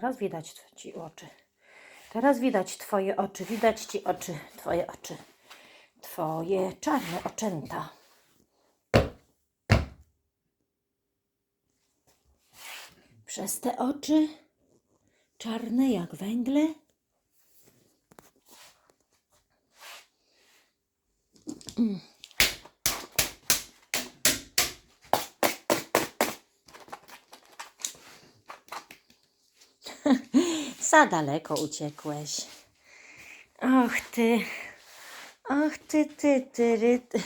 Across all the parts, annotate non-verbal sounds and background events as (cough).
teraz widać ci oczy. Teraz widać twoje oczy, widać ci oczy, twoje oczy. Twoje czarne oczęta. Przez te oczy czarne jak węgle. (laughs) Za daleko uciekłeś. Och ty, och ty, ty, ty, ry, ty.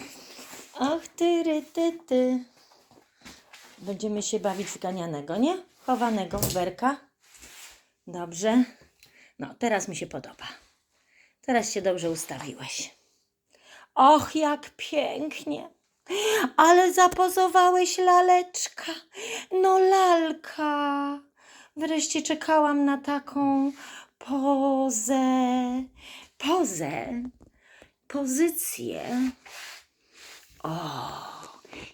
(laughs) Och ty, ry, ty, ty. Będziemy się bawić w ganianego, nie? Chowanego w berka. Dobrze. No, teraz mi się podoba. Teraz się dobrze ustawiłeś. Och, jak pięknie. Ale zapozowałeś laleczka. No lalka. Wreszcie czekałam na taką pozę. Pozę. Pozycję. O,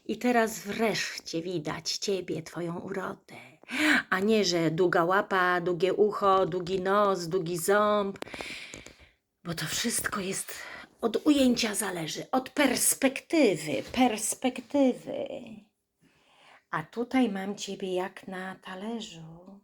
i teraz wreszcie widać ciebie, twoją urodę. A nie, że długa łapa, długie ucho, długi nos, długi ząb. Bo to wszystko jest od ujęcia zależy, od perspektywy, perspektywy. A tutaj mam ciebie jak na talerzu.